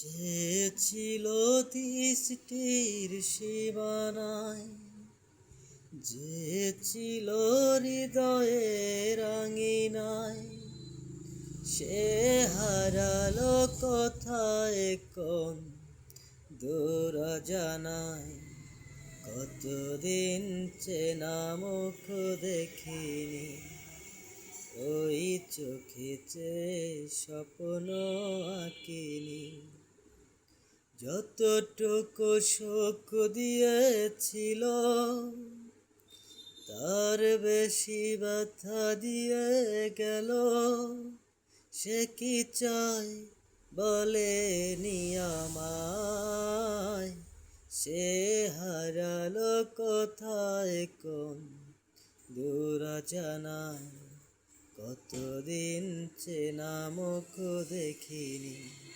যে ছিল দৃষ্টির সীমানায়, যে ছিল হৃদয়ের আঙিনায়, সে হারালো কোথায় কোন দূর জানায়। কতদিন চেনা মুখ দেখিনি, ওই চোখে স্বপ্ন আঁকিনি। যতটুকু সুখ দিয়েছিল, তার বেশি ব্যথা দিয়ে গেল। সে কি চায় বলেনি আমায়? সে হারালো কোথায় কোন দূর জানায় কতদিন চেনা মুখ দেখিনি।